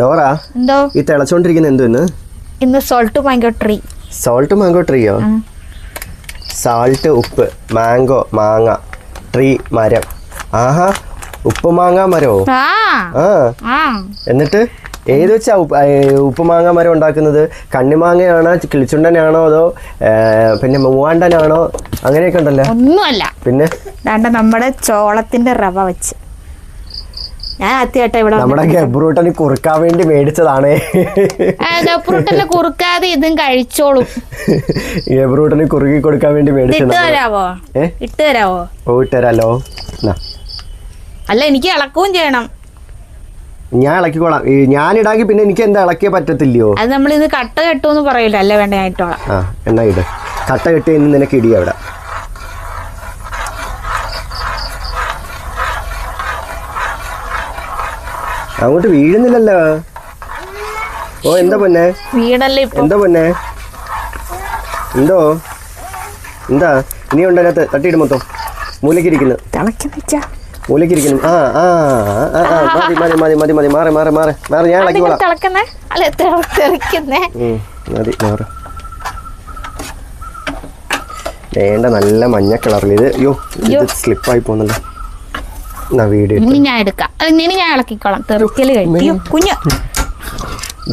Dora എന്തോ? ഈ തിളച്ചോണ്ടിരിക്കുന്ന എന്തോ ഇന്ന്? ഇന്ന് salt mango tree salt mango ട്രീയോ salt ഉപ്പ് മാംഗോ മാങ്ങ ട്രീ മരം. ആഹാ ഉപ്പ് മാങ്ങ മരമോ ആ. എന്നിട്ട് ഏത് വെച്ചാ ഉപ്പ് ഉപ്പ് മാങ്ങ മരം ഉണ്ടാക്കുന്നത്? കണ്ണിമാങ്ങയാണോ കിളിച്ചുണ്ടനാണോ അതോ പിന്നെ മൂവാണ്ടനാണോ? അങ്ങനെയൊക്കെ ഉണ്ടല്ലോ. ഒന്നുമല്ല. പിന്നെ? നമ്മുടെ ചോളത്തിന്റെ റവ വെച്ച്. ഞാൻ ആദ്യമായിട്ടാ ഇവിടെ നമ്മുടെ ഗബ്രൂട്ടന് കുറുക്കാൻ വേണ്ടി മേടിച്ചതാണ്. ഗബ്രൂട്ടന് കുറുക്കാതെ ഇതും കഴിച്ചോളും. ഗബ്രൂട്ടന് കുറുക്കി കൊടുക്കാൻ വേണ്ടി മേടിച്ചോ ഇട്ട് മേടിച്ചതാണ് തരാവോ ഏ ഇട്ട് തരാവോ അല്ല എനിക്ക് ഇളക്കവും ചെയ്യണം. ഞാൻ ഇളക്കിക്കോളാം. ഞാൻ ഇടാക്കി പിന്നെ എനിക്ക് എന്താ ഇളക്കിയേ പറ്റത്തില്ലയോ? അത് നമ്മൾ ഇത് കട്ട കെട്ടുമെന്ന് പറയില്ല? അല്ല വേണ്ട ഞാൻ ഇട്ടോളാം. ആ എന്നാ ഇട്. കട്ട കെട്ടി നിനക്ക് ഇടി അവിടെ അങ്ങോട്ട് വീഴുന്നില്ലല്ലോ. ഓ എന്താ പൊന്നെ? വീണല്ലേ എന്താ പൊന്നെ? എന്തോ? എന്താ? ഇനി ഉണ്ട് അതിനകത്ത്? തട്ടിയിട്ട് മൊത്തം. മൂലക്കിരിക്കുന്നു മൂലക്കിരിക്കുന്നു ആ ആ ആ മതി മതി മതി മതി മതി. മാറി മാറി മാറി. മാറി ഞാൻ ഇളക്കിക്കോളാം മതി മാറ്. വേണ്ട നല്ല മഞ്ഞ കളറിൽ ഇത്. അയ്യോ. ഇത് സ്ലിപ്പായി പോകുന്നല്ലോ ഇനി ഞാൻ എടുക്കാം. ഇനി ഞാൻ ഇളക്കിക്കോളാം. തെറിക്കൽ കഴിക്കും കുഞ്ഞ്.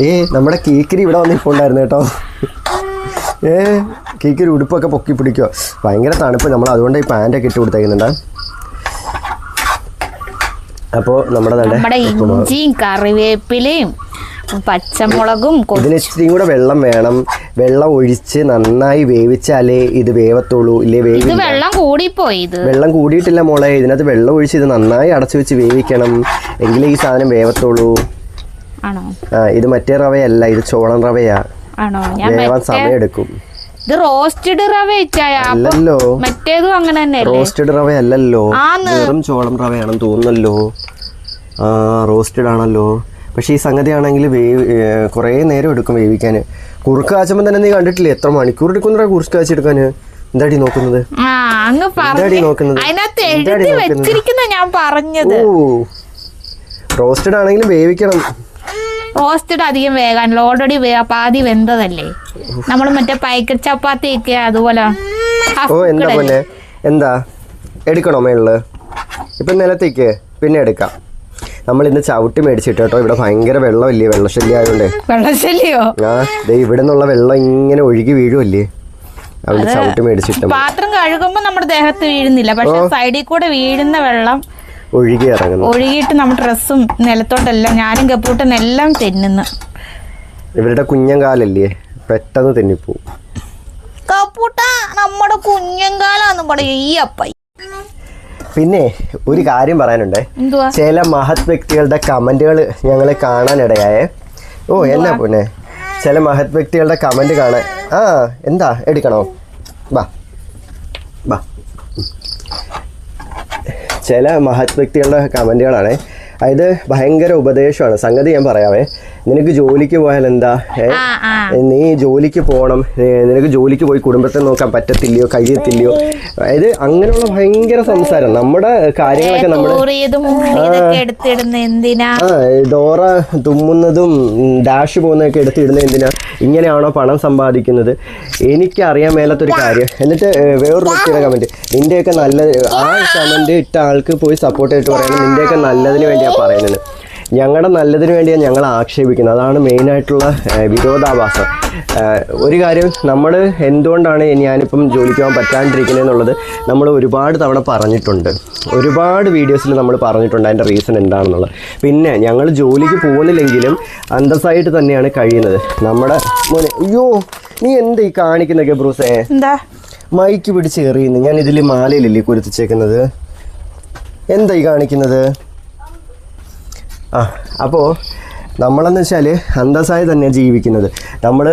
ഏ നമ്മുടെ കേക്കിരി ഇവിടെ വന്നിപ്പോണ്ടായിരുന്നു കേട്ടോ. ഏ കേക്കിരി ഉടുപ്പൊക്കെ പൊക്കി പിടിക്കുക ഭയങ്കര തണുപ്പ്. നമ്മൾ അതുകൊണ്ട് ഈ പാന്റൊക്കെ ഇട്ട് കൊടുത്തേക്കുന്നുണ്ട്. അപ്പോൾ നമ്മുടെ നമ്മുടെ ഇഞ്ചിയും കറിവേപ്പിലയും പച്ചമുളകും ഇതിന് ഇച്ചിരി കൂടെ വെള്ളം വേണം. വെള്ളം ഒഴിച്ച് നന്നായി വേവിച്ചാലേ ഇത് വേവത്തുള്ളൂ ഇല്ലേ വേവില്ല? വെള്ളം കൂടിപ്പോയി ഇത്. വെള്ളം കൂടിയിട്ടില്ല മോളെ ഇതിനകത്ത് വെള്ളം ഒഴിച്ച് ഇത് നന്നായി അടച്ചു വെച്ച് വേവിക്കണം. എങ്കിലേ ഈ സാധനം വേവത്തുള്ളൂ. ആ ഇത് മറ്റേ റവയല്ല ഇത് ചോളം റവയാ. വേവാൻ സമയമെടുക്കും. ഇത് റോസ്റ്റഡ് റവ അല്ലല്ലോ. മറ്റേതും അങ്ങനെ തന്നെ റോസ്റ്റഡ് റവ അല്ലല്ലോ. വെറും ചോളം റവയാണെന്ന് തോന്നുന്നല്ലോ. ആ റോസ്റ്റഡ് ആണല്ലോ പക്ഷെ ഈ സംഗതി ആണെങ്കിൽ വേവ് കുറേ നേരം എടുക്കും വേവിക്കാൻ. കുറുക്ക് കാച്ചുമ്പോൾ തന്നെ നീ കണ്ടിട്ടില്ലേ എത്ര മണിക്കൂർ എടുക്കുന്ന കുറുക്ക് കാച്ചെടുക്കാൻ എന്താടി നോക്കുന്നത്? എന്താടി നോക്കുന്നത്? എന്താടി നോക്കുന്നത്? ഞാൻ പറഞ്ഞത്. ഓ റോസ്റ്റഡ് ആണെങ്കിലും വേവിക്കണം. റോസ്റ്റഡ് അധികം വേകാനല്ലോ. ഓൾറെഡി പാതി വെന്തതല്ലേ? നമ്മൾ മറ്റേ പൈക്കറ്റ് ചപ്പാത്തി ഒക്കെ അതുപോലെ ഓ എന്താ പോലെ എന്താ? എടുക്കണോ മേളിൽ? ഇപ്പൊ നിലത്തേക്ക്? പിന്നെ എടുക്കാം. നമ്മൾ ഇന്ന് ചവിട്ടി മേടിച്ചിട്ട് കേട്ടോ. ഇവിടെ ഭയങ്കര വെള്ളമില്ലേ? വെള്ളശല്യം ആയതുകൊണ്ട് വെള്ളശല്യോ? ആ ദേ ഇവിടെ നിന്നുള്ള വെള്ളം ഇങ്ങനെ ഒഴുകി വീഴുമല്ലേ? അവിടെ ചവിട്ടി മേടിച്ചിട്ട് പാത്രം കഴുകുമ്പോ നമ്മുടെ ദേഹത്ത് വീഴുന്നില്ല. പക്ഷെ സൈഡിൽ കൂടെ വീഴുന്ന വെള്ളം ഒഴുകി ഇറങ്ങുന്നു. ഒഴുകിയിട്ട് നമ്മുടെ ഡ്രസ്സും നിലത്തോട്ടെല്ലാം ഞാനും കപ്പൂട്ടും എല്ലാം തെന്നുന്നു. ഇവരുടെ കുഞ്ഞങ്കാലല്ലേ പെട്ടെന്ന് തെന്നിപ്പോവും. കപ്പൂട്ട നമ്മുടെ കുഞ്ഞങ്കാലാന്ന് പറയും. ഈ അപ്പ പിന്നെ ഒരു കാര്യം പറയാനുണ്ടേ. ചില മഹത് വ്യക്തികളുടെ കമന്റുകൾ ഞങ്ങൾ കാണാനിടയായേ ഓ എന്നാ പിന്നെ? ചില മഹത് വ്യക്തികളുടെ കമന്റ് കാണാൻ. ആ എന്താ? എടുക്കണോ? വാ വാ ചില മഹത് വ്യക്തികളുടെ കമന്റുകളാണ്. അതായത് ഭയങ്കര ഉപദേശമാണ്. സംഗതി ഞാൻ പറയാവേ. നിനക്ക് ജോലിക്ക് പോയാൽ എന്താ? നീ ജോലിക്ക് പോകണം നിനക്ക് ജോലിക്ക് പോയി കുടുംബത്തെ നോക്കാൻ പറ്റത്തില്ലയോ കഴിയത്തില്ലയോ? അതായത് അങ്ങനെയുള്ള ഭയങ്കര സംസാരം. നമ്മുടെ കാര്യങ്ങളൊക്കെ നമ്മൾ എടുത്തിടുന്ന ഡോറ തുമ്മുന്നതും ഡാഷ് പോകുന്നതൊക്കെ എടുത്തിടുന്നത് എന്തിനാ? ഇങ്ങനെയാണോ പണം സമ്പാദിക്കുന്നത്? എനിക്ക് അറിയാൻ മേലാത്തൊരു കാര്യം. എന്നിട്ട് വേറൊരു വ്യക്തിയുടെ കമന്റ് നിന്റെയൊക്കെ നല്ല ആ കമന്റ് ഇട്ട ആൾക്ക് പോയി സപ്പോർട്ട് ചെയ്തിട്ട് പറയണം. നിന്റെയൊക്കെ നല്ലതിന് വേണ്ടിയാണ് പറയുന്നത്. ഞങ്ങളുടെ നല്ലതിന് വേണ്ടിയാണ് ഞങ്ങൾ ആക്ഷേപിക്കുന്നത്. അതാണ് മെയിനായിട്ടുള്ള വിരോധാഭാസം. ഒരു കാര്യം നമ്മൾ എന്തുകൊണ്ടാണ് ഞാനിപ്പം ജോലിക്ക് പോകാൻ പറ്റാണ്ടിരിക്കുന്നത് എന്നുള്ളത് നമ്മൾ ഒരുപാട് തവണ പറഞ്ഞിട്ടുണ്ട്. ഒരുപാട് വീഡിയോസിൽ നമ്മൾ പറഞ്ഞിട്ടുണ്ട് അതിന്റെ റീസൺ എന്താണെന്നുള്ളത്. പിന്നെ ഞങ്ങൾ ജോലിക്ക് പോകുന്നില്ലെങ്കിലും അന്തസ്സായിട്ട് തന്നെയാണ് കഴിയുന്നത്. നമ്മുടെ മോനെ അയ്യോ നീ എന്താ ഈ കാണിക്കുന്നൊക്കെ ബ്രൂസേ? എന്താ? മൈക്ക് പിടിച്ച് എറിയുന്നു. ഞാൻ ഇതിൽ മാലയിലല്ലേ കുരുത്തിച്ചേക്കുന്നത്? എന്താ ഈ കാണിക്കുന്നത്? ആ അപ്പോൾ നമ്മളെന്ന് വെച്ചാൽ അന്തസ്സായി തന്നെ ജീവിക്കുന്നത്. നമ്മൾ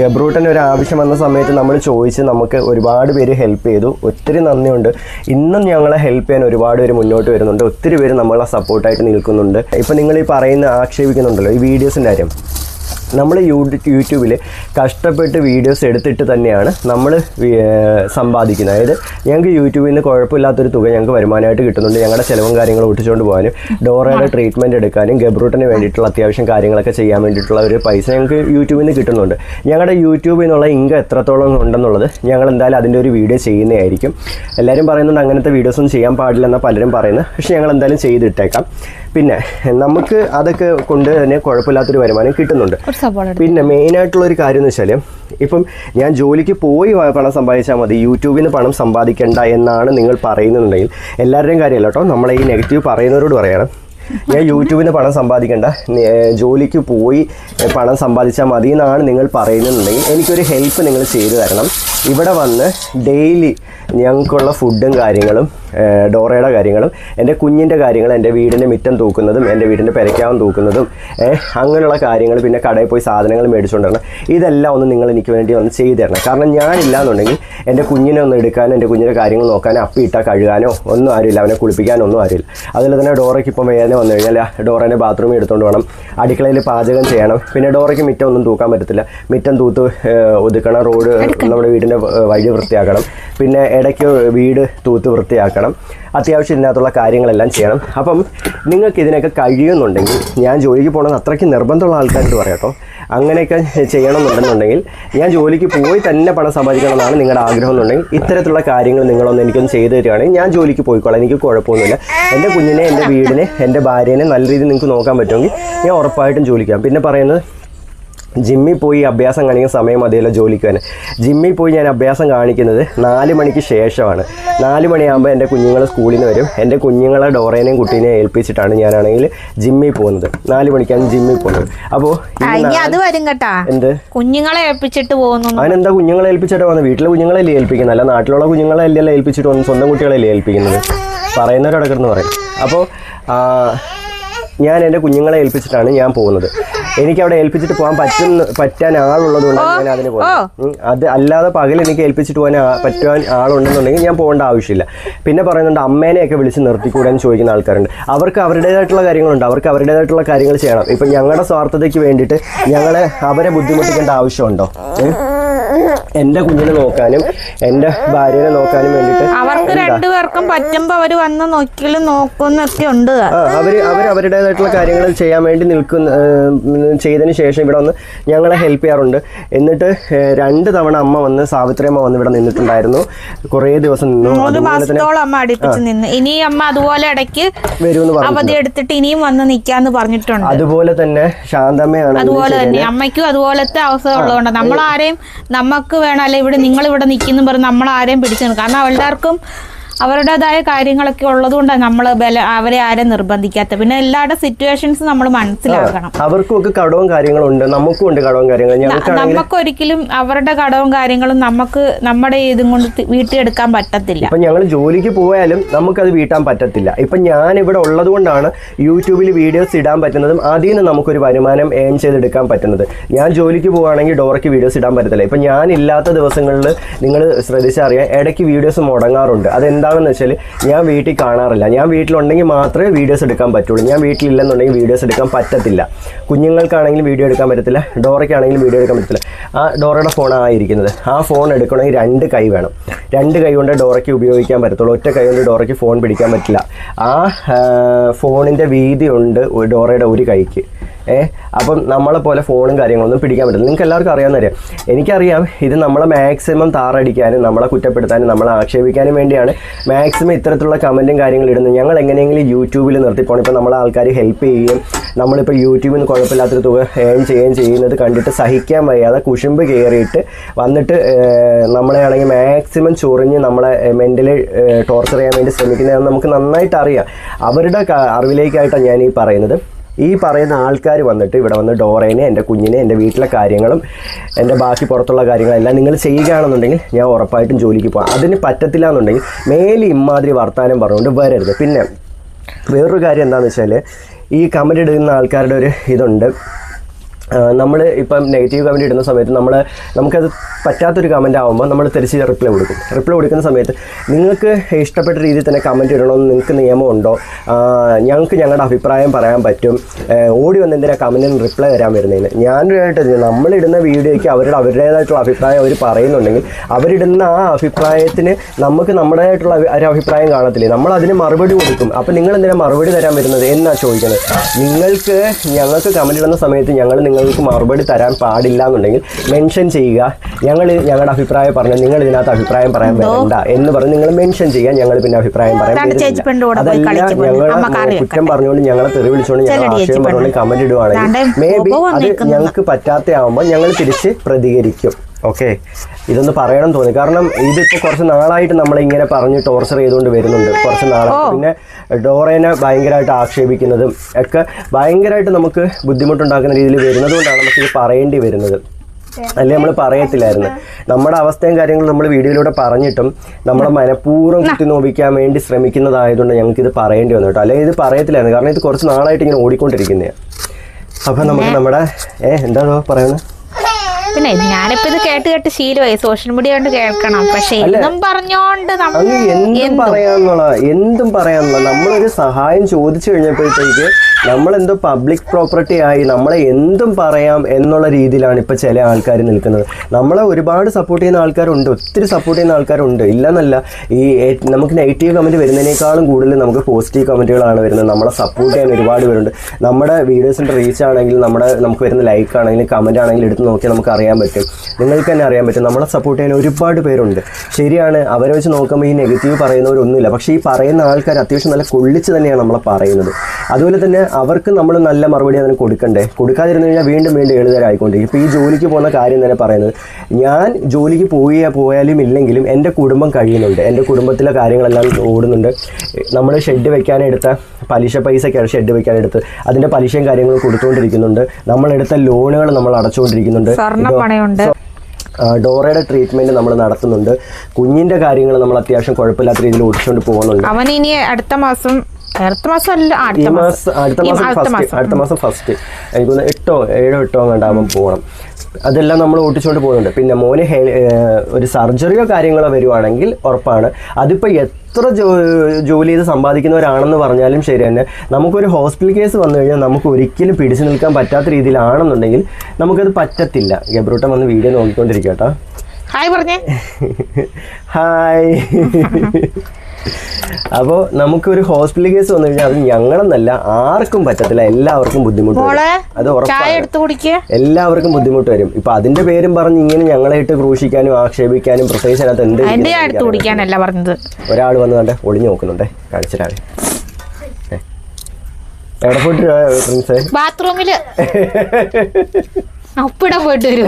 ഗബ്രൂട്ടന്റെ ഒരു ആവശ്യം വന്ന സമയത്ത് നമ്മൾ ചോദിച്ച് നമുക്ക് ഒരുപാട് പേര് ഹെൽപ്പ് ചെയ്തു. ഒത്തിരി നന്ദിയുണ്ട്. ഇന്നും ഞങ്ങളെ ഹെൽപ്പ് ചെയ്യാൻ ഒരുപാട് പേര് മുന്നോട്ട് വരുന്നുണ്ട്. ഒത്തിരി പേര് നമ്മളെ സപ്പോർട്ടായിട്ട് നിൽക്കുന്നുണ്ട്. ഇപ്പം നിങ്ങൾ ഈ പറയുന്ന ആക്ഷേപിക്കുന്നുണ്ടല്ലോ ഈ വീഡിയോസിന്റെ കാര്യം. നമ്മൾ യൂട്യൂബിൽ കഷ്ടപ്പെട്ട് വീഡിയോസ് എടുത്തിട്ട് തന്നെയാണ് നമ്മൾ സമ്പാദിക്കുന്നത്. അതായത് ഞങ്ങൾക്ക് യൂട്യൂബിൽ നിന്ന് കുഴപ്പമില്ലാത്തൊരു തുക ഞങ്ങൾക്ക് വരുമാനമായിട്ട് കിട്ടുന്നുണ്ട്. ഞങ്ങളുടെ ചിലവും കാര്യങ്ങളും ഒട്ടിച്ചുകൊണ്ട് പോകാനും ഡോറയുടെ ട്രീറ്റ്മെന്റ് എടുക്കാനും ഗബ്രൂട്ടിന് വേണ്ടിയിട്ടുള്ള അത്യാവശ്യം കാര്യങ്ങളൊക്കെ ചെയ്യാൻ വേണ്ടിയിട്ടുള്ള ഒരു പൈസ ഞങ്ങൾക്ക് യൂട്യൂബിൽ നിന്ന് കിട്ടുന്നുണ്ട്. ഞങ്ങളുടെ യൂട്യൂബിൽ നിന്നുള്ള ഇൻകം എത്രത്തോളം ഉണ്ടെന്നുള്ളത് ഞങ്ങൾ എന്തായാലും അതിന്റെ ഒരു വീഡിയോ ചെയ്യുന്നതായിരിക്കും. എല്ലാവരും പറയുന്നുണ്ട് അങ്ങനത്തെ വീഡിയോസൊന്നും ചെയ്യാൻ പാടില്ലെന്നാണ് പലരും പറയുന്നത് പക്ഷേ ഞങ്ങൾ എന്തായാലും ചെയ്തിട്ടേക്കാം. പിന്നെ നമുക്ക് അതൊക്കെ കൊണ്ട് തന്നെ കുഴപ്പമില്ലാത്തൊരു വരുമാനം കിട്ടുന്നുണ്ട്. ഒരു മെയിൻ ആയിട്ടുള്ള പിന്നെ ഒരു കാര്യം എന്ന് വെച്ചാൽ ഇപ്പം ഞാൻ ജോലിക്ക് പോയി പണം സമ്പാദിച്ചാൽ മതി യൂട്യൂബിൽ നിന്ന് പണം സമ്പാദിക്കേണ്ട എന്നാണ് നിങ്ങൾ പറയുന്നുണ്ടെങ്കിൽ എല്ലാവരുടെയും കാര്യമല്ല കേട്ടോ. നമ്മളെ ഈ നെഗറ്റീവ് പറയുന്നവരോട് പറയണം ഞാൻ യൂട്യൂബിൽ നിന്ന് പണം സമ്പാദിക്കേണ്ട ജോലിക്ക് പോയി പണം സമ്പാദിച്ചാൽ മതി എന്നാണ് നിങ്ങൾ പറയുന്നുണ്ടെങ്കിൽ എനിക്കൊരു ഹെൽപ്പ് നിങ്ങൾ ചെയ്തു തരണം. ഇവിടെ വന്ന് ഡെയിലി ഞങ്ങൾക്കുള്ള ഫുഡും കാര്യങ്ങളും ഡോറയുടെ കാര്യങ്ങളും എന്റെ കുഞ്ഞിന്റെ കാര്യങ്ങൾ എന്റെ വീടിന്റെ മിറ്റം തൂക്കുന്നതും എന്റെ വീടിന്റെ പെരയ്ക്കാവും തൂക്കുന്നതും അങ്ങനെയുള്ള കാര്യങ്ങൾ പിന്നെ കടയിൽ പോയി സാധനങ്ങൾ മേടിച്ചുകൊണ്ടിരണം ഇതെല്ലാം ഒന്ന് നിങ്ങൾ എനിക്ക് വേണ്ടി ഒന്ന് ചെയ്തു തരണം. കാരണം ഞാനില്ലാന്നുണ്ടെങ്കിൽ എന്റെ കുഞ്ഞിനെ ഒന്ന് എടുക്കാനും എന്റെ കുഞ്ഞിന്റെ കാര്യങ്ങൾ നോക്കാനോ അപ്പി ഇട്ടാൽ കഴുകാനോ ഒന്നും ആരുമില്ല. അവനെ കുളിപ്പിക്കാനോ ഒന്നും ആരുമില്ല. അതുപോലെ തന്നെ ഡോറയ്ക്ക് ഇപ്പം വേദന വന്നു കഴിഞ്ഞാൽ ഡോറേന്റെ ബാത്റൂമിൽ എടുത്തുകൊണ്ട് വേണം അടുക്കളയിൽ പാചകം ചെയ്യണം. പിന്നെ ഡോറയ്ക്ക് മിറ്റം ഒന്നും തൂക്കാൻ പറ്റത്തില്ല. മിറ്റം തൂത്ത് ഒതുക്കണം. റോഡ് നമ്മുടെ വീടിന്റെ ഏഹ്, വഴി വൃത്തിയാക്കണം. പിന്നെ ഇടയ്ക്ക് വീട് തൂത്ത് വൃത്തിയാക്കണം. അത്യാവശ്യം ഇതിനകത്തുള്ള കാര്യങ്ങളെല്ലാം ചെയ്യണം. അപ്പം നിങ്ങൾക്ക് ഇതിനൊക്കെ കഴിയുന്നുണ്ടെങ്കിൽ ഞാൻ ജോലിക്ക് പോകണമെന്ന് അത്രയ്ക്ക് നിർബന്ധമുള്ള ആൾക്കാരോട് പറയാം കേട്ടോ. അങ്ങനെയൊക്കെ ചെയ്യണമെന്നുണ്ടെന്നുണ്ടെങ്കിൽ ഞാൻ ജോലിക്ക് പോയി തന്നെ പണം സമ്പാദിക്കണം എന്നാണ് നിങ്ങളുടെ ആഗ്രഹം എന്നുണ്ടെങ്കിൽ ഇത്തരത്തിലുള്ള കാര്യങ്ങൾ നിങ്ങളൊന്ന് എനിക്കൊന്ന് ചെയ്തു തരികയാണെങ്കിൽ ഞാൻ ജോലിക്ക് പോയിക്കോളാം. എനിക്ക് കുഴപ്പമൊന്നുമില്ല. എന്റെ കുഞ്ഞിനെ എന്റെ വീടിനെ എന്റെ ഭാര്യനെ നല്ല രീതിയിൽ നിങ്ങൾക്ക് നോക്കാൻ പറ്റുമെങ്കിൽ ഞാൻ ഉറപ്പായിട്ടും ജോലിക്കാം പിന്നെ പറയുന്നത് ജിമ്മിൽ പോയി അഭ്യാസം കാണിക്കുന്ന സമയം മതിയല്ലോ ജോലിക്ക് തന്നെ. ജിമ്മിൽ പോയി ഞാൻ അഭ്യാസം കാണിക്കുന്നത് നാല് മണിക്ക് ശേഷമാണ്. നാല് മണിയാകുമ്പോൾ എന്റെ കുഞ്ഞുങ്ങൾ സ്കൂളിൽ നിന്ന് വരും. എന്റെ കുഞ്ഞുങ്ങളെ ഡോറേനെയും കുട്ടീനെയും ഏൽപ്പിച്ചിട്ടാണ് ഞാനാണെങ്കിൽ ജിമ്മിൽ പോകുന്നത്. നാല് മണിക്കാണ് ജിമ്മിൽ പോകുന്നത്. അപ്പോൾ അത് വരും കേട്ടാ. എന്ത്? കുഞ്ഞുങ്ങളെ ഏൽപ്പിച്ചിട്ട് പോകുന്നു. അവനെന്താ കുഞ്ഞുങ്ങളെ ഏൽപ്പിച്ചിട്ട് പോകുന്നത്? വീട്ടിലെ കുഞ്ഞുങ്ങളല്ലേ ഏൽപ്പിക്കുന്നത്? അല്ല നാട്ടിലുള്ള കുഞ്ഞുങ്ങളെ അല്ലല്ലോ ഏൽപ്പിച്ചിട്ട് പോകുന്നു സ്വന്തം കുട്ടികളല്ലേ ഏൽപ്പിക്കുന്നത്? പറയുന്നവരോടൊക്കെ എന്ന് പറയും. അപ്പോൾ ഞാൻ എന്റെ കുഞ്ഞുങ്ങളെ ഏൽപ്പിച്ചിട്ടാണ് ഞാൻ പോകുന്നത്. എനിക്ക് അവിടെ ഏൽപ്പിച്ചിട്ട് പോകാൻ പറ്റുന്ന പറ്റാൻ ആളുള്ളത് കൊണ്ടാണ് ഞാൻ അതിന് പോകുന്നത് അത് അല്ലാതെ പകൽ എനിക്ക് ഏൽപ്പിച്ചിട്ട് പോകാൻ പറ്റുവാൻ ആളുണ്ടെന്നുണ്ടെങ്കിൽ ഞാൻ പോകേണ്ട ആവശ്യമില്ല. പിന്നെ പറയുന്നുണ്ട് അമ്മേനെയൊക്കെ വിളിച്ച് നിർത്തിക്കൂടാൻ ചോദിക്കുന്ന ആൾക്കാരുണ്ട്. അവർക്ക് അവരുടേതായിട്ടുള്ള കാര്യങ്ങളുണ്ട്. അവർക്ക് അവരുടേതായിട്ടുള്ള കാര്യങ്ങൾ ചെയ്യണം. ഇപ്പം ഞങ്ങളുടെ സ്വാർത്ഥതയ്ക്ക് വേണ്ടിയിട്ട് ഞങ്ങളെ അവരെ ബുദ്ധിമുട്ടിക്കേണ്ട ആവശ്യമുണ്ടോ? ഏ? എന്റെ കുഞ്ഞിനെ നോക്കാനും എന്റെ ഭാര്യനെ നോക്കാനും വേണ്ടിട്ട് അവർക്ക് രണ്ടുപേർക്കും പറ്റുമ്പോ അവർ വന്ന് നോക്കിയാലും നോക്കുന്നൊക്കെ ഉണ്ട്. അവർ അവർ അവരുടേതായിട്ടുള്ള കാര്യങ്ങൾ ചെയ്യാൻ വേണ്ടി നിൽക്കുന്ന ചെയ്തതിന് ശേഷം ഇവിടെ വന്ന് ഞങ്ങളെ ഹെൽപ്പ് ചെയ്യാറുണ്ട്. എന്നിട്ട് രണ്ട് തവണ അമ്മ വന്ന് സാവിത്രി അമ്മ വന്ന് ഇവിടെ നിന്നിട്ടുണ്ടായിരുന്നു. കുറേ ദിവസം നിന്നു. ഇനി അമ്മ അതുപോലെ ഇടയ്ക്ക് അവധി എടുത്തിട്ട് ഇനിയും വന്ന് നിൽക്കാന്ന് പറഞ്ഞിട്ടുണ്ട്. അതുപോലെ തന്നെ ശാന്തമ്മയാണ് അതുപോലെ തന്നെ. അമ്മയ്ക്കും അതുപോലത്തെ അവസ്ഥ ഉള്ളതുകൊണ്ട് നമ്മൾ ആരെയും നമുക്ക് വേണം അല്ലെ ഇവിടെ നിങ്ങൾ ഇവിടെ നിൽക്കുന്നു പറഞ്ഞ് നമ്മൾ ആരെയും പിടിച്ചു കാരണം എല്ലാവർക്കും അവരുടേതായ കാര്യങ്ങളൊക്കെ ഉള്ളത് കൊണ്ടാണ് നമ്മൾ ബല അവരെ ആരെയും നിർബന്ധിക്കാത്ത. പിന്നെ എല്ലാവരുടെ സിറ്റുവേഷൻസ് നമ്മൾ മനസ്സിലാക്കണം. അവർക്കൊക്കെ ഒക്കെ കടവും കാര്യങ്ങളും ഉണ്ട് നമുക്കും ഉണ്ട് കടവും കാര്യങ്ങളും നമുക്ക് ഒരിക്കലും അവരുടെ കടവും കാര്യങ്ങളും നമുക്ക് നമ്മുടെ ഇതും കൊണ്ട് വീട്ടിലെടുക്കാൻ പറ്റത്തില്ല. അപ്പൊ ഞങ്ങൾ ജോലിക്ക് പോയാലും നമുക്കത് വീട്ടാൻ പറ്റത്തില്ല. ഇപ്പൊ ഞാൻ ഇവിടെ ഉള്ളത് കൊണ്ടാണ് യൂട്യൂബിൽ വീഡിയോസ് ഇടാൻ പറ്റുന്നതും അതിൽ നിന്ന് നമുക്കൊരു വരുമാനം ഏൺ ചെയ്തെടുക്കാൻ പറ്റുന്നത്. ഞാൻ ജോലിക്ക് പോവുകയാണെങ്കിൽ ഡോറയ്ക്ക് വീഡിയോസ് ഇടാൻ പറ്റത്തില്ല. ഇപ്പൊ ഞാൻ ഇല്ലാത്ത ദിവസങ്ങളിൽ നിങ്ങൾ ശ്രദ്ധിച്ചറിയാം ഇടയ്ക്ക് വീഡിയോസ് മുടങ്ങാറുണ്ട്. അതെന്താണെന്ന് വെച്ചാൽ ഞാൻ വീട്ടിൽ കാണാറില്ല. ഞാൻ വീട്ടിലുണ്ടെങ്കിൽ മാത്രമേ വീഡിയോസ് എടുക്കാൻ പറ്റുള്ളൂ. ഞാൻ വീട്ടിലില്ലെന്നുണ്ടെങ്കിൽ വീഡിയോസ് എടുക്കാൻ പറ്റത്തില്ല. കുഞ്ഞുങ്ങൾക്കാണെങ്കിലും വീഡിയോ എടുക്കാൻ പറ്റത്തില്ല. ഡോറയ്ക്കാണെങ്കിലും വീഡിയോ എടുക്കാൻ പറ്റത്തില്ല. ആ ഡോറയുടെ ഫോണാണ് ആയിരിക്കുന്നത് ആ ഫോൺ എടുക്കണമെങ്കിൽ രണ്ട് കൈ വേണം. രണ്ട് കൈ കൊണ്ട് ഡോറയ്ക്ക് ഉപയോഗിക്കാൻ പറ്റത്തുള്ളൂ. ഒറ്റ കൈ കൊണ്ട് ഡോറയ്ക്ക് ഫോൺ പിടിക്കാൻ പറ്റില്ല. ആ ഫോണിന്റെ വീതിയുണ്ട് ഡോറയുടെ ഒരു കൈക്ക്. ഏ അപ്പം നമ്മളെ പോലെ ഫോണും കാര്യങ്ങളൊന്നും പിടിക്കാൻ പറ്റില്ല. നിങ്ങൾക്ക് എല്ലാവർക്കും അറിയാവുന്നറിയാം എനിക്കറിയാം ഇത് നമ്മളെ മാക്സിമം താറടിക്കാനും നമ്മളെ കുറ്റപ്പെടുത്താനും നമ്മളെ ആക്ഷേപിക്കാനും വേണ്ടിയാണ് മാക്സിമം ഇത്തരത്തിലുള്ള കമന്റും കാര്യങ്ങളും ഇടുന്നത്. ഞങ്ങൾ എങ്ങനെയെങ്കിലും യൂട്യൂബിൽ നിർത്തിപ്പോണം. ഇപ്പോൾ നമ്മളെ ആൾക്കാർ ഹെൽപ്പ് ചെയ്യുകയും നമ്മളിപ്പോൾ യൂട്യൂബിൽ നിന്ന് കുഴപ്പമില്ലാത്തൊരു തുക ഏൺ ചെയ്യുകയും ചെയ്യുന്നത് കണ്ടിട്ട് സഹിക്കാൻ വയ്യാതെ കുശുമ്പ് കയറിയിട്ട് വന്നിട്ട് നമ്മളെ ആണെങ്കിൽ മാക്സിമം ചൊറിഞ്ഞ് നമ്മളെ മെന്റലി ടോർച്ചർ ചെയ്യാൻ വേണ്ടി ശ്രമിക്കുന്നതെന്ന് നമുക്ക് നന്നായിട്ട് അറിയാം. അവരുടെ അറിവിലേക്കായിട്ടാണ് ഞാൻ ഈ പറയുന്നത്. ഈ പറയുന്ന ആൾക്കാർ വന്നിട്ട് ഇവിടെ വന്ന് ഡോറേനെ എന്റെ കുഞ്ഞിനെ എന്റെ വീട്ടിലെ കാര്യങ്ങളും എന്റെ ബാക്കി പുറത്തുള്ള കാര്യങ്ങളെല്ലാം നിങ്ങൾ ചെയ്യുകയാണെന്നുണ്ടെങ്കിൽ ഞാൻ ഉറപ്പായിട്ടും ജോലിക്ക് പോകാം അതിന് പറ്റത്തില്ല എന്നുണ്ടെങ്കിൽ മേലെ ഇമ്മാതിരി വർത്തമാനം പറഞ്ഞുകൊണ്ട് വരരുത്. പിന്നെ വേറൊരു കാര്യം എന്താണെന്ന് വെച്ചാൽ ഈ കമന്റ് ഇടുന്ന ആൾക്കാരുടെ ഒരു ഇതുണ്ട്. നമ്മൾ ഇപ്പം നെഗറ്റീവ് കമന്റ് ഇടുന്ന സമയത്ത് നമ്മൾ നമുക്കത് പറ്റാത്തൊരു കമന്റ് ആകുമ്പോൾ നമ്മൾ തിരിച്ച് റിപ്ലൈ കൊടുക്കും. റിപ്ലൈ കൊടുക്കുന്ന സമയത്ത് നിങ്ങൾക്ക് ഇഷ്ടപ്പെട്ട രീതിയിൽ തന്നെ കമന്റ് ഇടണമെന്ന് നിങ്ങൾക്ക് നിയമമുണ്ടോ? ഞങ്ങൾക്ക് ഞങ്ങളുടെ അഭിപ്രായം പറയാൻ പറ്റും. ഓടി വന്ന് എന്തിനാ കമന്റിന് റിപ്ലൈ തരാൻ വരുന്നതിന് ഞാനൊരായിട്ട് നമ്മളിടുന്ന വീഡിയോയ്ക്ക് അവരുടെ അവരുടേതായിട്ടുള്ള അഭിപ്രായം അവർ പറയുന്നുണ്ടെങ്കിൽ അവരിടുന്ന ആ അഭിപ്രായത്തിന് നമുക്ക് നമ്മുടേതായിട്ടുള്ള ഒരു അഭിപ്രായം കാണത്തില്ലേ? നമ്മൾ അതിന് മറുപടി കൊടുക്കും. അപ്പോൾ നിങ്ങൾ എന്തിനാണ് മറുപടി തരാൻ വരുന്നത് എന്നാണ് ചോദിക്കുന്നത് നിങ്ങൾക്ക് ഞങ്ങൾക്ക് കമന്റ് ഇടുന്ന സമയത്ത് ഞങ്ങൾ നിങ്ങൾക്ക് മറുപടി തരാൻ പാടില്ല എന്നുണ്ടെങ്കിൽ മെൻഷൻ ചെയ്യുക. ഞങ്ങൾ ഞങ്ങളുടെ അഭിപ്രായം പറഞ്ഞു നിങ്ങൾ ഇതിനകത്ത് അഭിപ്രായം പറയാൻ വേണ്ട എന്ന് പറഞ്ഞ് നിങ്ങൾ മെൻഷൻ ചെയ്യുക. ഞങ്ങൾ പിന്നെ അഭിപ്രായം പറയാം അതല്ല കുറ്റം പറഞ്ഞുകൊണ്ട് ഞങ്ങളെ തെറി വിളിച്ചുകൊണ്ട് ഞങ്ങൾ ആശയം പറഞ്ഞുകൊണ്ട് കമന്റ് ഇടുവാണെങ്കിൽ മേ ബി അത് ഞങ്ങൾക്ക് പറ്റാത്ത ആവുമ്പോൾ ഞങ്ങൾ തിരിച്ച് പ്രതികരിക്കും. ഓക്കെ. ഇതൊന്ന് പറയണം തോന്നി. കാരണം ഇതിപ്പോൾ കുറച്ച് നാളായിട്ട് നമ്മൾ ഇങ്ങനെ പറഞ്ഞ് ടോർച്ചർ ചെയ്തുകൊണ്ട് വരുന്നുണ്ട്. കുറച്ച് നാളായിട്ട് പിന്നെ ഡോറേനെ ഭയങ്കരമായിട്ട് ആക്ഷേപിക്കുന്നതും ഒക്കെ ഭയങ്കരമായിട്ട് നമുക്ക് ബുദ്ധിമുട്ടുണ്ടാക്കുന്ന രീതിയിൽ വരുന്നത് കൊണ്ടാണ് നമുക്ക് ഇത് പറയേണ്ടി വരുന്നത്. അല്ലെ? നമ്മൾ പറയത്തില്ലായിരുന്നു. നമ്മുടെ അവസ്ഥയും കാര്യങ്ങളും നമ്മൾ വീഡിയോയിലൂടെ പറഞ്ഞിട്ടും നമ്മളെ മനഃപൂർവം കുത്തി നോവിക്കാൻ വേണ്ടി ശ്രമിക്കുന്നതായതുകൊണ്ട് ഞങ്ങൾക്ക് ഇത് പറയേണ്ടി വന്നു കേട്ടോ. അല്ലെങ്കിൽ ഇത് പറയത്തില്ലായിരുന്നു. കാരണം ഇത് കുറച്ച് നാളായിട്ട് ഇങ്ങനെ ഓടിക്കൊണ്ടിരിക്കുന്നതാണ് അപ്പൊ നമുക്ക് നമ്മുടെ ഏഹ് എന്താണോ പറയുന്നത്? പിന്നെ ഞാനിപ്പോ ഇത് കേട്ട് കേട്ട് ശീലമായി. സോഷ്യൽ മീഡിയ കൊണ്ട് കേൾക്കണം. പക്ഷെ എന്നും പറഞ്ഞോണ്ട് എന്തും പറയാന്നുള്ള എന്തും പറയാന്നുള്ള നമ്മളൊരു സഹായം ചോദിച്ചു കഴിഞ്ഞപ്പോഴത്തേക്ക് നമ്മളെന്തോ പബ്ലിക് പ്രോപ്പർട്ടി ആയി നമ്മളെ എന്തും പറയാം എന്നുള്ള രീതിയിലാണ് ഇപ്പോൾ ചില ആൾക്കാർ നിൽക്കുന്നത്. നമ്മളെ ഒരുപാട് സപ്പോർട്ട് ചെയ്യുന്ന ആൾക്കാരുണ്ട് ഒത്തിരി സപ്പോർട്ട് ചെയ്യുന്ന ആൾക്കാരുണ്ട്. ഇല്ലെന്നല്ല ഈ നമുക്ക് നെഗറ്റീവ് കമന്റ് വരുന്നതിനേക്കാളും കൂടുതൽ നമുക്ക് പോസിറ്റീവ് കമന്റുകളാണ് വരുന്നത്. നമ്മളെ സപ്പോർട്ട് ചെയ്യാൻ ഒരുപാട് പേരുണ്ട്. നമ്മുടെ വീഡിയോസിന്റെ റീച്ച് ആണെങ്കിലും നമ്മുടെ നമുക്ക് വരുന്ന ലൈക്ക് ആണെങ്കിലും കമന്റ് ആണെങ്കിലും എടുത്ത് നോക്കിയാൽ നമുക്ക് അറിയാൻ പറ്റും. നിങ്ങൾക്ക് തന്നെ അറിയാൻ പറ്റും. നമ്മളെ സപ്പോർട്ട് ചെയ്യാൻ ഒരുപാട് പേരുണ്ട്. ശരിയാണ് അവരെ വെച്ച് നോക്കുമ്പോൾ ഈ നെഗറ്റീവ് പറയുന്നവരൊന്നുമില്ല. പക്ഷേ ഈ പറയുന്ന ആൾക്കാർ അത്യാവശ്യം നല്ല കൊള്ളിച്ച് തന്നെയാണ് നമ്മളെ പറയുന്നത്. അതുപോലെ തന്നെ അവർക്ക് നമ്മൾ നല്ല മറുപടി അതിന് കൊടുക്കണ്ടേ? കൊടുക്കാതിരുന്നു കഴിഞ്ഞാൽ വീണ്ടും വീണ്ടും എഴുതരായിക്കൊണ്ടിരിക്കും ഇപ്പോൾ ഈ ജോലിക്ക് പോകുന്ന കാര്യം തന്നെ പറയുന്നത് ഞാൻ ജോലിക്ക് പോയി പോയാലും ഇല്ലെങ്കിലും എന്റെ കുടുംബം കഴിയുന്നുണ്ട്. എന്റെ കുടുംബത്തിലെ കാര്യങ്ങളെല്ലാം ഓടുന്നുണ്ട്. നമ്മൾ ഷെഡ് വെക്കാനെടുത്ത പലിശ പൈസയ്ക്കാണ് ഷെഡ് വെക്കാനെടുത്ത് അതിന്റെ പലിശയും കാര്യങ്ങളും കൊടുത്തുകൊണ്ടിരിക്കുന്നുണ്ട്. നമ്മളെടുത്ത ലോണുകൾ നമ്മൾ അടച്ചുകൊണ്ടിരിക്കുന്നുണ്ട്. ഡോറയുടെ ട്രീറ്റ്മെന്റ് നമ്മൾ നടത്തുന്നുണ്ട്. കുഞ്ഞിന്റെ കാര്യങ്ങൾ നമ്മൾ അത്യാവശ്യം കുഴപ്പമില്ലാത്ത രീതിയിൽ ഓടിച്ചുകൊണ്ട് പോകുന്നുണ്ട്. അവൻ ഇനി അടുത്ത മാസം അടുത്ത മാസം അല്ല ആ, ഈ അടുത്ത മാസം മാസം. അടുത്ത മാസം ഫസ്റ്റ് എനിക്ക് എട്ടോ ഏഴോ എട്ടോ കണ്ടാകുമ്പോൾ പോകണം അതെല്ലാം നമ്മൾ ഓട്ടിച്ചുകൊണ്ട് പോകുന്നുണ്ട്. പിന്നെ മോന് ഒരു സർജറിയോ കാര്യങ്ങളോ വരുവാണെങ്കിൽ ഉറപ്പാണ്. അതിപ്പോൾ എത്ര ജോലി ചെയ്ത് സമ്പാദിക്കുന്നവരാണെന്ന് പറഞ്ഞാലും ശരി തന്നെ. നമുക്കൊരു ഹോസ്പിറ്റൽ കേസ് വന്നു കഴിഞ്ഞാൽ നമുക്ക് ഒരിക്കലും പിടിച്ചു നിൽക്കാൻ പറ്റാത്ത രീതിയിലാണെന്നുണ്ടെങ്കിൽ നമുക്കത് പറ്റത്തില്ല. ഗബ്രൂട്ടം വന്ന് വീഡിയോ നോക്കിക്കൊണ്ടിരിക്കട്ടോ കേട്ടോ. ഹായ് പറഞ്ഞേ. ഹായ്. അപ്പോൾ നമുക്കൊരു ഹോസ്പിറ്റൽ കേസ് വന്നു കഴിഞ്ഞാൽ അത് ഞങ്ങളെന്നല്ല ആർക്കും പറ്റത്തില്ല. എല്ലാവർക്കും ബുദ്ധിമുട്ട്. അത് ഉറപ്പാണ്. എല്ലാവർക്കും ബുദ്ധിമുട്ട് വരും. ഇപ്പൊ അതിന്റെ പേരും പറഞ്ഞ് ഇങ്ങനെ ഞങ്ങളെ ഇട്ട് ക്രൂശിക്കാനും ആക്ഷേപിക്കാനും പ്രത്യേകിച്ച് അതിനകത്ത് എന്ത് പറഞ്ഞത്. ഒരാൾ വന്ന് കണ്ടേ ഒളിഞ്ഞു നോക്കുന്നുണ്ടേ. കാണിച്ചിട്ടാണ് എവിടെ പോയിട്ട് ബാത്റൂമിൽ. പോയിട്ട് വരും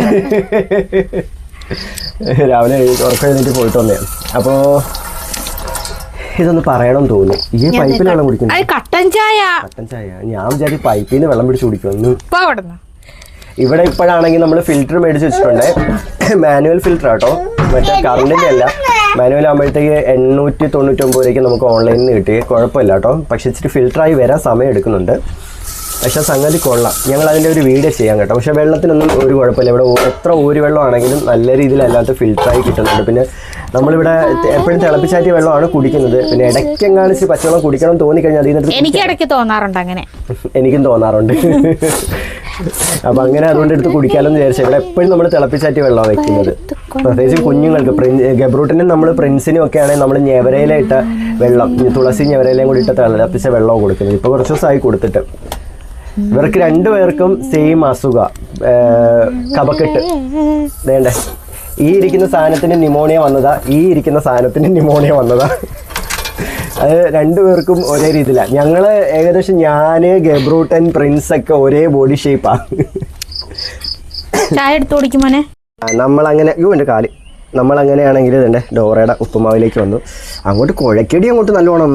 രാവിലെ ഉറക്കം എഴുന്നേറ്റ് പോയിട്ട് വന്നേ. അപ്പോ ഇതൊന്ന് പറയണം തോന്നുന്നു. ഈ പൈപ്പിൽ വെള്ളം കുടിക്കുന്നത്. കട്ടൻ ചായ. കട്ടൻ ചായ. ഞാൻ വിചാരിച്ചു പൈപ്പിൽ നിന്ന് വെള്ളം പിടിച്ച് കുടിക്കുന്നു ഇവിടെ ഇപ്പോഴാണെങ്കിൽ നമ്മൾ ഫിൽറ്റർ മേടിച്ച് വെച്ചിട്ടുണ്ട്. മാനുവൽ ഫിൽറ്റർ ആട്ടോ. മറ്റേ കറണ്ടിന്റെ അല്ല. മാനുവൽ ആകുമ്പോഴത്തേക്ക് എണ്ണൂറ്റി തൊണ്ണൂറ്റൊമ്പത് രൂപയ്ക്ക് നമുക്ക് ഓൺലൈനിൽ നിന്ന് കിട്ടി. കുഴപ്പമില്ല കേട്ടോ. പക്ഷെ ഇച്ചിരി ഫിൽറ്ററായി വരാൻ സമയം എടുക്കുന്നുണ്ട്. പക്ഷെ സംഗതി കൊള്ളാം. ഞങ്ങൾ അതിന്റെ ഒരു വീഡിയോ ചെയ്യാം കേട്ടോ. പക്ഷെ വെള്ളത്തിനൊന്നും ഒരു കുഴപ്പമില്ല. ഇവിടെ എത്ര ഊരി വെള്ളമാണെങ്കിലും നല്ല രീതിയിലല്ലാത്ത ഫിൽറ്ററായി കിട്ടുന്നുണ്ട്. പിന്നെ നമ്മളിവിടെ എപ്പോഴും തിളപ്പിച്ചാറ്റിയ വെള്ളമാണ് കുടിക്കുന്നത്. പിന്നെ ഇടയ്ക്കെങ്ങാനും ഇച്ചിരി പച്ചവെള്ളം കുടിക്കണം തോന്നി കഴിഞ്ഞാൽ അതിന് എനിക്ക് ഇടയ്ക്ക് തോന്നാറുണ്ട് അങ്ങനെ. എനിക്കും തോന്നാറുണ്ട്. അപ്പൊ അങ്ങനെ അതുകൊണ്ട് എടുത്ത് കുടിക്കാമെന്ന് വിചാരിച്ചു ഇവിടെ എപ്പോഴും നമ്മൾ തിളപ്പിച്ചാറ്റി വെള്ളമാണ് വെക്കുന്നത്. പ്രത്യേകിച്ച് കുഞ്ഞുങ്ങൾക്ക് ഗബ്രൂട്ടിനും നമ്മൾ പ്രിൻസിനും ഒക്കെ ആണെങ്കിൽ നമ്മൾ ഞെവരയില ഇട്ട വെള്ളം തുളസി ഞെവരയിലേയും കൂടി ഇട്ട തിളപ്പിച്ച വെള്ളമാണ് കൊടുക്കുന്നത്. ഇപ്പൊ കുറച്ച് ദിവസമായി കൊടുത്തിട്ട്. ഇവർക്ക് രണ്ടുപേർക്കും സെയിം അസുഖ. കപക്കെട്ട് വേണ്ടേ ഈ ഇരിക്കുന്ന സാധനത്തിന് നിമോണിയ വന്നതാ. ഈ ഇരിക്കുന്ന സാധനത്തിന് നിമോണിയ വന്നതാ. അത് രണ്ടുപേർക്കും ഒരേ രീതിയിലാണ് ഞങ്ങൾ ഏകദേശം ഞാൻ ഗബ്രൂട്ടൻ പ്രിൻസ് ഒക്കെ ഒരേ ബോഡി ഷേപ്പാണ് ചായ എടുത്ത് നമ്മളങ്ങനെ അയ്യോ എന്റെ കാൽ. നമ്മളങ്ങനെയാണെങ്കിൽ ഇതുണ്ട് ഡോറയുടെ ഉപ്പുമാവിലേക്ക് വന്നു. അങ്ങോട്ട് കുഴക്കടി അങ്ങോട്ട് നല്ലോണം.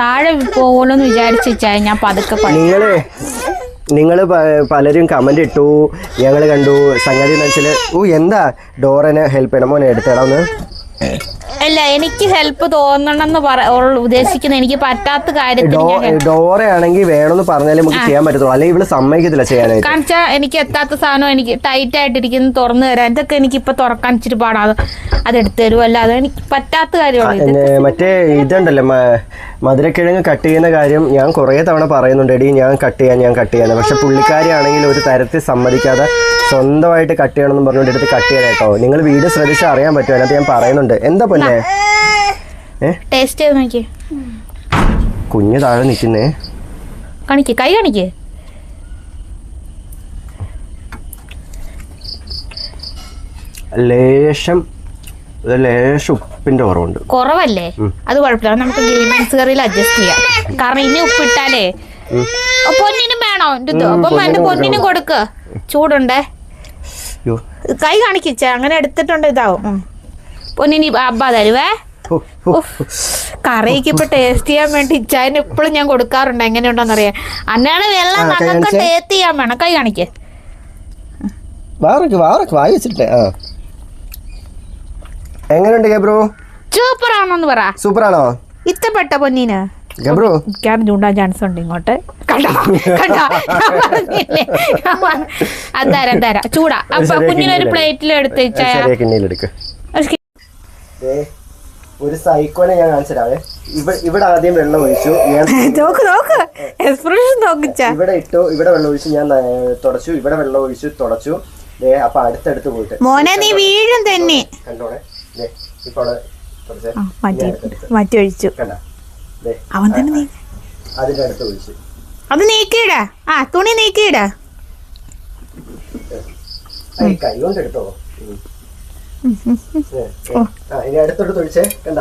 താഴെ പോകണമെന്ന് വിചാരിച്ചാ ഞാൻ പതുക്കെ നിങ്ങൾ നിങ്ങൾ പലരും കമന്റ് ഇട്ടു. ഞങ്ങൾ കണ്ടു. സംഗതി മനസ്സിൽ ഓ എന്താ? ഡോറനെ ഹെൽപ്പ് ചെയ്യണം മോനെ എടുത്തേടാ ഒന്ന്. അല്ല എനിക്ക് ഹെൽപ്പ് തോന്നണമെന്ന് ഉദ്ദേശിക്കുന്ന. എനിക്ക് പറ്റാത്ത കാര്യത്തിൽ ഡോറയാണെങ്കിൽ വേണമെന്ന് പറഞ്ഞാലേ നമുക്ക് ചെയ്യാൻ പറ്റത്തുള്ളൂ. അല്ലെങ്കിൽ ഇവൾ സമ്മതിക്കത്തില്ല ചെയ്യാനായിട്ട്? കാരണം എനിക്ക് എത്താത്ത സാധനം എനിക്ക് ടൈറ്റ് ആയിട്ടിരിക്കുന്നു തുറന്നു തരാൻ ഇതൊക്കെ എനിക്ക് ഇപ്പൊ തുറക്കാൻ ഇച്ചിരി പാടാ. അത് അതെടുത്ത് തരും അല്ലാതെ എനിക്ക് പറ്റാത്ത കാര്യമാണ് മറ്റേ ഇതുണ്ടല്ലോ മധുരക്കിഴങ്ങ് കട്ട് ചെയ്യുന്ന കാര്യം ഞാൻ കുറേ തവണ പറയുന്നുണ്ട്. എടി ഞാൻ കട്ട് ചെയ്യാൻ ഞാൻ കട്ട് ചെയ്യാൻ പക്ഷെ പുള്ളിക്കാരാണെങ്കിൽ ഒരു തരത്തിൽ സമ്മതിക്കാതെ സ്വന്തമായിട്ട് കട്ട് ചെയ്യണമെന്ന് പറഞ്ഞുകൊണ്ട് എടുത്ത് കട്ട്. ചെയ്യാനായിട്ടോ നിങ്ങൾ വീട് ശ്രദ്ധിച്ചാൽ അറിയാൻ പറ്റും. അതിനകത്ത് ഞാൻ പറയുന്നുണ്ട്. എന്താ ഏ? ടേസ്റ്റ് ചെയ്ത് നോക്കി കുഞ്ഞ് താഴെ നിൽക്കുന്നേ. കാണിക്ക് കൈ കാണിക്ക്. ലേശം ലേശം ഉപ്പിന്റെ കുറവുണ്ട്. കുറവല്ലേ? അത് കുഴപ്പമില്ല. അത് നമുക്ക് ഗ്രീൻസ് കറിയിൽ അഡ്ജസ്റ്റ് ചെയ്യാം. കാരണം ഇനി ഉപ്പിട്ടാലേ പൊന്നിനും വേണോ? അപ്പം എന്റെ പൊന്നിനും കൊടുക്ക്. ചൂടുണ്ടേ. കൈ കാണിക്കിച്ച അങ്ങനെ എടുത്തിട്ടുണ്ട് ഇതാവും. പൊന്നിനി അബ്ബ തരുവേ. കറിക്ക് ഇപ്പൊ ടേസ്റ്റ് ചെയ്യാൻ വേണ്ടി ഇച്ചായന് എപ്പോഴും ഞാൻ കൊടുക്കാറുണ്ട്. എങ്ങനെയുണ്ടോന്ന് അറിയാൻ അന്നാണ് വെള്ളം നമുക്ക്. ടേസ്റ്റ് ചെയ്യാൻ വേണം. കൈ കാണിക്ക്. എങ്ങനെയുണ്ട് ഗബ്രു? സൂപ്പർ ആണോന്ന് പറ. സൂപ്പറാണോ? ഇഷ്ടപ്പെട്ട പൊന്നിന്. ഗബ്രു? മിക്കവാറും ചൂണ്ടാൻ ചാൻസ് ഉണ്ട് ഇങ്ങോട്ട്. കണ്ടോ? കണ്ടോ? ഞാൻ പറഞ്ഞില്ലേ? ഞാൻ പറഞ്ഞ- അത് തരാം തരാം. ചൂടാ. അപ്പൊ കുഞ്ഞിനൊരു. പ്ലേറ്റിൽ എടുത്ത് വെച്ചാൽ ഒരു സൈക്കോനെ ഞാൻ കാണിച്ചതാവേ ഇവിടെ ആദ്യം വെള്ളം ഒഴിച്ചു. ഞാൻ നോക്ക് നോക്ക്. എക്സ്പ്രഷൻ ഇവിടെ ഇട്ടു ഇവിടെ വെള്ളം ഒഴിച്ചു. ഞാൻ തുടച്ചു. ഇവിടെ വെള്ളം ഒഴിച്ചു തുടച്ചു. അപ്പൊ അടുത്തടുത്ത് പോയിട്ട്. മോനെ നീ വീഴും തന്നെ. കണ്ടോണേ ഇപ്പൊ മാറ്റി ഒഴിച്ചു. അവൻ തന്നെ അതിന്റെ അടുത്ത് ഒഴിച്ചു. അത് നീക്കിയിട. ആ തുണി നീക്കിയിട. കൈ കൊണ്ട് എടുത്തോ. ഉം. ഏ, ഏ. ആ ഇനി അടുത്തോട്ട് ഒഴിച്ചേ കണ്ട.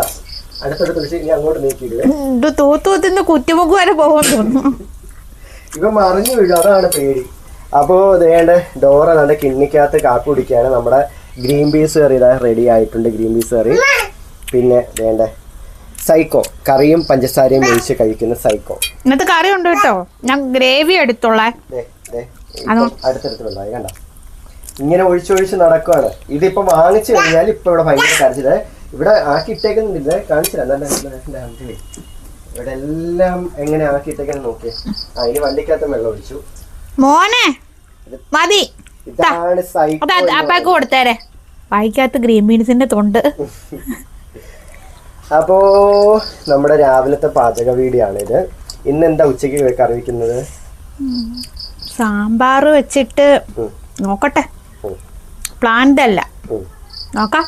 അടുത്തോട്ട് ഒഴിച്ച് ഇനി അങ്ങോട്ട് നീക്കിയിടുവേ ഇത് തൂത്തു തൂത്തുന്ന കുറ്റുമുക്ക് വരെ പോകുമെന്ന് തോന്നുന്നു. ഇവ മറിഞ്ഞു വീഴും. അതാണ് പേടി. അപ്പോൾ വേണ്ട ഡോറ നല്ല കിണ്ണിക്കകത്ത് കാക്കു കുടിക്കുകയാണ്. നമ്മുടെ ഗ്രീൻ പീസ് കറി ഇതാ റെഡി ആയിട്ടുണ്ട് ഗ്രീൻ പീസ് കറി. പിന്നെ വേണ്ട സൈക്കോ. കറിയും പഞ്ചസാരയും ഒഴിച്ച് കഴിക്കുന്ന സൈക്കോ. ഇന്നത്തെ കറി ഉണ്ട് കേട്ടോ. ഞാൻ ഗ്രേവി എടുത്തോളാം അടുത്തടുത്ത് വെള്ളമായി കണ്ട? ഇങ്ങനെ ഒഴിച്ചൊഴിച്ച് നടക്കുവാണ്. ഇതിപ്പോ വാങ്ങിച്ചു കഴിഞ്ഞാൽ ഇപ്പൊ ഇവിടെ ഭയങ്കര കരച്ചിൽ. ഇവിടെ ആക്കി ഇട്ടേക്കുന്നില്ല കാണിച്ചില്ല. ഇവിടെ എല്ലാം എങ്ങനെ ആക്കി ഇട്ടേക്കാൻ നോക്കിയേ ആ ഇനി വണ്ടിക്കകത്ത് വെള്ളം ഒഴിച്ചു. മോനെ മതി. ഇതാണ് അപ്പാക്ക് കൊടുത്തേരെ. വായിക്കാത്ത ഗ്രീൻ ബീൻസിന്റെ തൊണ്ട്. അപ്പോ നമ്മുടെ രാവിലത്തെ പാചക വീടിയാണ് ഇത് ഇന്ന് എന്താ ഉച്ചയ്ക്ക് കറി വെക്കുന്നത്? സാമ്പാർ വെച്ചിട്ട് നോക്കട്ടെ. പ്ലാന്റ് അല്ല. നോക്കാം